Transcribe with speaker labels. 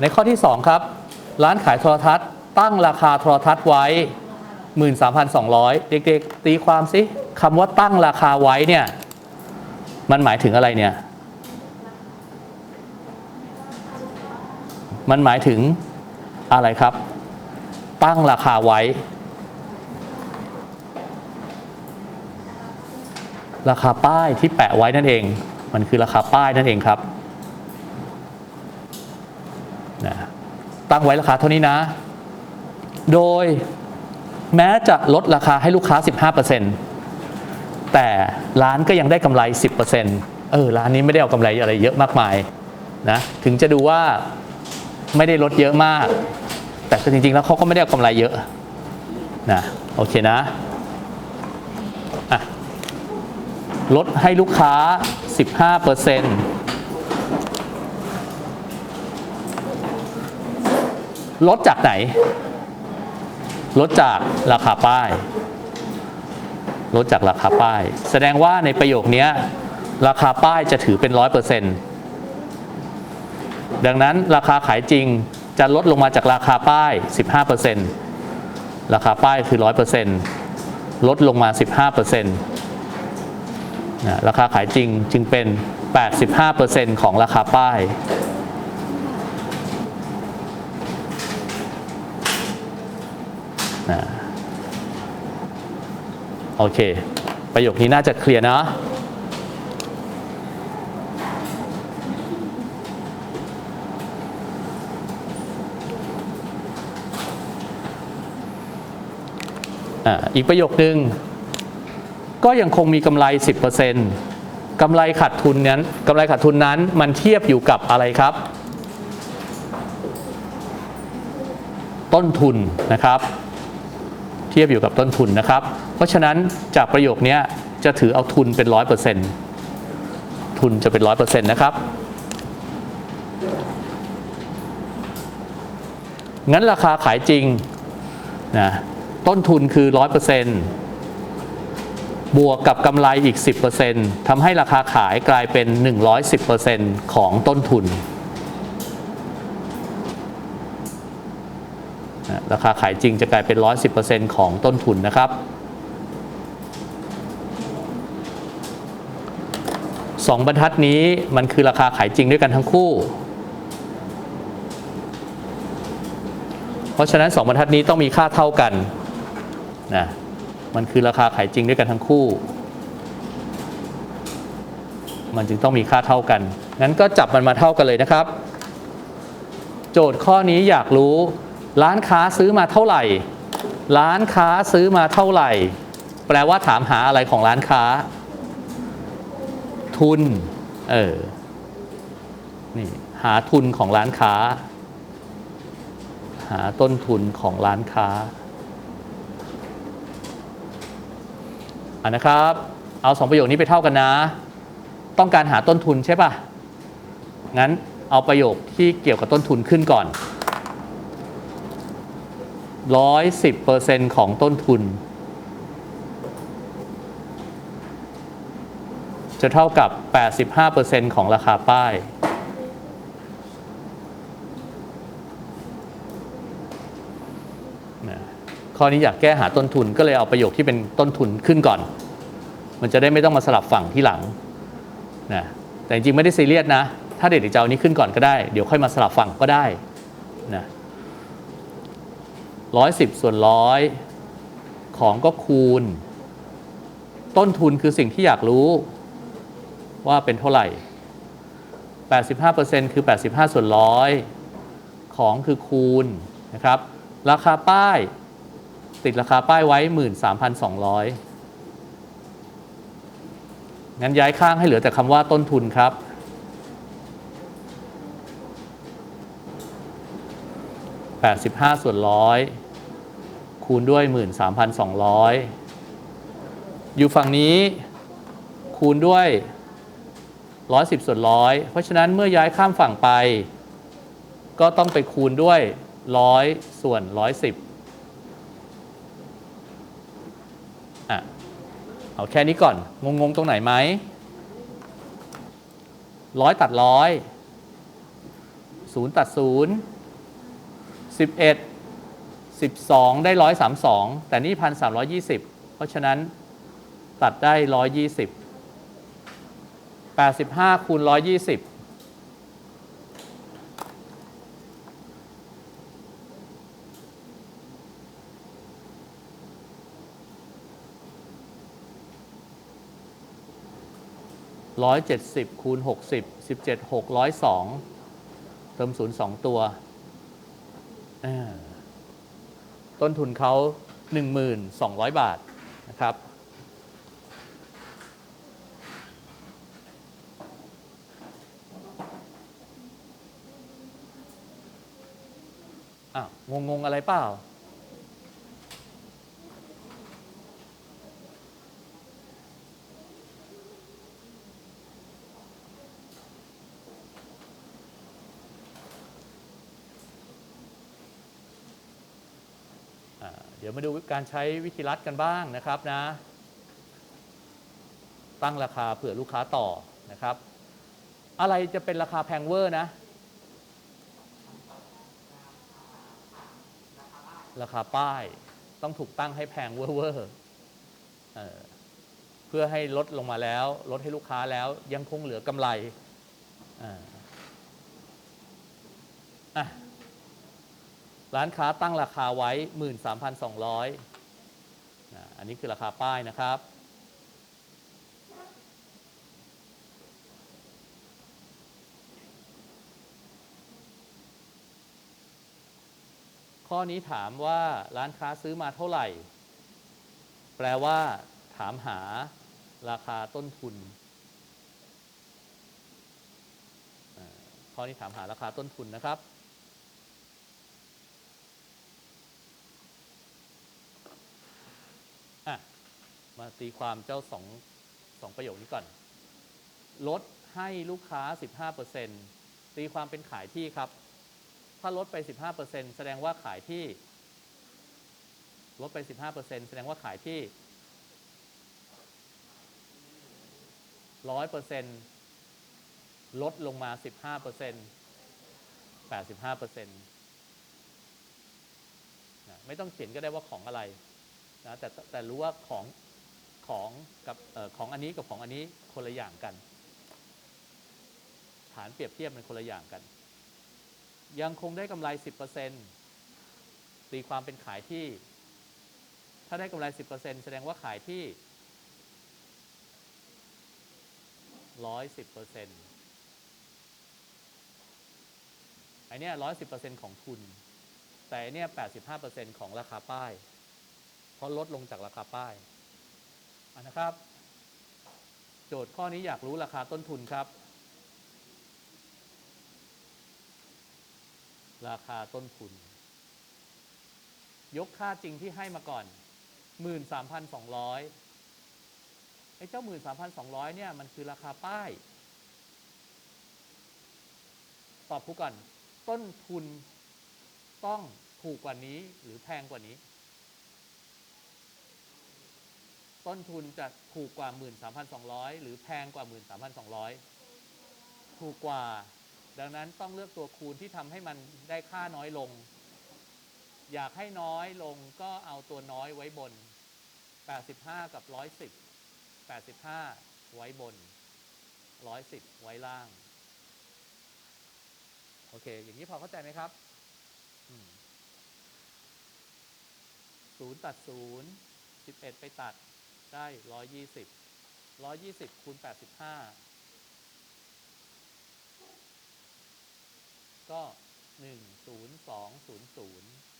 Speaker 1: ในข้อที่ 2 ครับ ร้านขายโทรทัศน์ ตั้งราคาโทรทัศน์ไว้ 13,200 เด็กๆ ตีความสิคำว่าตั้งราคาไว้เนี่ย มันหมายถึงอะไรเนี่ย มันหมายถึงอะไรครับ ตั้งราคาไว้ ราคาป้ายที่แปะไว้นั่นเอง มันคือราคาป้ายนั่นเองครับนะ ตั้งไว้ราคาเท่านี้นะ โดยแม้จะลดราคาให้ลูกค้า 15%แต่ร้านก็ยังได้กำไร 10%เออร้านนี้ไม่ได้เอากำไรอะไรเยอะมากมายนะถึงจะดูว่าไม่ได้ลดเยอะมาก แต่จริงๆแล้วเขาก็ไม่ได้เอากำไรเยอะนะโอเคนะะลดให้ลูกค้า 15% ลดจากไหน ลดจากราคาป้าย ลดจากราคาป้าย แสดงว่าในประโยคนี้ราคาป้ายจะถือเป็น100%ดังนั้นราคาขายจริงจะลดลงมาจากราคาป้าย 15%ราคาป้ายคือ 100%ลดลงมา 15%นะราคาขายจริงจึงเป็น 85%ของราคาป้าย นะโอเค ประโยคนี้น่าจะเคลียร์นะอ่าอีกประโยคนึง ก็ยังคงมีกำไร 10%กำไรขาดทุนนั้นกำไรขาดทุนนั้นมันเทียบอยู่กับอะไรครับ ต้นทุนนะครับ ทียบอยู่กับต้นทุนนะครับ เพราะฉะนั้นจากประโยคนี้จะถือเอาทุนเป็น 100%ทุนจะเป็น 100%นะครับ งั้นราคาขายจริงนะต้นทุนคือ 100%บวกกับกำไรอีก 10%ทำให้ราคาขายกลายเป็น 110%ของต้นทุนนะ ราคาขายจริงจะกลายเป็น 110%ของต้นทุนนะครับสองบรรทัดนี้มันคือราคาขายจริงด้วยกันทั้งคู่ เพราะฉะนั้นสองบรรทัดนี้ต้องมีค่าเท่ากันนะมันคือราคาขายจริงด้วยกันทั้งคู่ มันจึงต้องมีค่าเท่ากัน งั้นก็จับมันมาเท่ากันเลยนะครับ โจทย์ข้อนี้อยากรู้ ร้านค้าซื้อมาเท่าไหร่ ร้านค้าซื้อมาเท่าไหร่ แปลว่าถามหาอะไรของร้านค้า ทุน เออ นี่หาทุนของร้านค้า หาต้นทุนของร้านค้าอะนะครับ เอาสองประโยคนี้ไปเท่ากันนะ ต้องการหาต้นทุนใช่ปะงั้นเอาประโยคที่เกี่ยวกับต้นทุนขึ้นก่อน 110%ของต้นทุน จะเท่ากับ 85%ของราคาป้าย ข้อนี้อยากแก้หาต้นทุนก็เลยเอาประโยคที่เป็นต้นทุนขึ้นก่อน มันจะได้ไม่ต้องมาสลับฝั่งที่หลังนะแต่จริงๆไม่ได้ซีเรียสนะ ถ้าเด็กจะเอานี้ขึ้นก่อนก็ได้ เดี๋ยวค่อยมาสลับฝั่งก็ได้นะ ร้อยสิบส่วนร้อยของก็คูณ ต้นทุนคือสิ่งที่อยากรู้ว่าเป็นเท่าไหร่ 85%คือ 85 ส่วนร้อยของคือคูณนะครับ ราคาป้ายติดราคาป้ายไว้ 13,200 งั้นย้ายข้างให้เหลือแต่คำว่าต้นทุนครับ 85 ส่วนร้อยคูณด้วย 13,200 อยู่ฝั่งนี้คูณด้วย 110 ส่วนร้อยเพราะฉะนั้นเมื่อย้ายข้ามฝั่งไป ก็ต้องไปคูณด้วย 100 ส่วน 110อะเอาแค่นี้ก่อน งงๆ ตรงไหนไหมร้อยตัดร้อยศูนย์ตัดศูนย์ สิบเอ็ดสิบสองได้ร้อยสามสองแต่นี่พันสามร้อยยี่สิบเพราะฉะนั้นตัดได้ร้อยยี่สิบแปดสิบห้าคูณร้อยยี่สิบร้อยเจ็ดสิบคูณหกสิบสิบเจ็ดหกร้อยสองเติมศูนย์สองตัวอ่า ต้นทุนเขาหนึ่งหมื่นสองร้อยบาทนะครับอะงงๆอะไรเปล่า ดี๋ยวมาดูการใช้วิธีรัดกันบ้างนะครับนะ ตั้งราคาเผื่อลูกค้าต่อนะครับ อะไรจะเป็นราคาแพงเวอร์นะ ราคาป้ายต้องถูกตั้งให้แพงเวอร์เวอร์เพื่อให้ลดลงมาแล้ว ลดให้ลูกค้าแล้วยังคงเหลือกำไรอ่าอะ ร้านค้าตั้งราคาไว้ 13,200อ่าอันนี้คือราคาป้ายนะครับ ข้อนี้ถามว่าร้านค้าซื้อมาเท่าไหร่ แปลว่า ถามหาราคาต้นทุน ข้อนี้ถามหาราคาต้นทุนนะครับ มาตีความเจ้าสองสองประโยคนี้ก่อน ลดให้ลูกค้า 15%ตีความเป็นขายที่ครับ ถ้าลดไป 15%แสดงว่าขายที่ ลดไป 15%แสดงว่าขายที่ 100%ลดลงมา 15% 85%นะไม่ต้องเขียนก็ได้ว่าของอะไรนะแต่แต่รู้ว่าของ ของกับของอันนี้กับของอันนี้คนละอย่างกัน ฐานเปรียบเทียบมันคนละอย่างกัน ยังคงได้กำไร 10%ตีความเป็นขายที่ ถ้าได้กำไร 10%แสดงว่าขายที่ 110%ไอเนี้ย110%ของทุน แต่อันเนี้ย85%ของราคาป้าย เพราะลดลงจากราคาป้าย นะครับ โจทย์ข้อนี้อยากรู้ราคาต้นทุนครับ ราคาต้นทุน ยกค่าจริงที่ให้มาก่อน 13,200ไอ้เจ้า 13,200เนี่ยมันคือราคาป้าย ตอบผู้ก่อน ต้นทุนต้องถูกกว่านี้หรือแพงกว่านี้ ต้นทุนจะถูกกว่า 13,200 หรือแพงกว่า 13,200 ถูกกว่า ดังนั้นต้องเลือกตัวคูณที่ทำให้มันได้ค่าน้อยลง อยากให้น้อยลงก็เอาตัวน้อยไว้บน 85 กับ 110 85 ไว้บน 110 ไว้ล่าง โอเค อย่างนี้พอเข้าใจไหมครับศูนย์ตัดศูนย์สิบเอ็ดไปตัด ได้ 120 120คูณ85 ก็ 10200